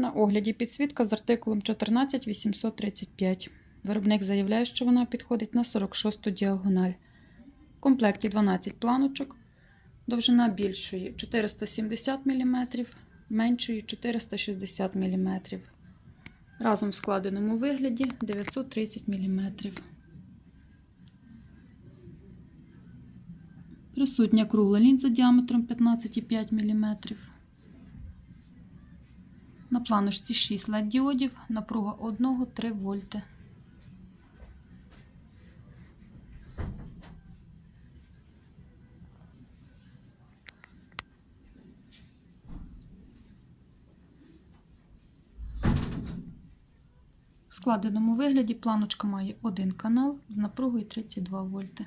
На огляді підсвітка з артикулом 14835. Виробник заявляє, що вона підходить на 46 діагональ. В комплекті 12 планочок, довжина більшої 470 мм, меншої 460 мм. Разом в складеному вигляді 930 мм. Присутня кругла лінза діаметром 15,5 мм. На планочці 6 led діодів, напруга 1-3 вольти. В складеному вигляді планочка має один канал з напругою 32 вольти.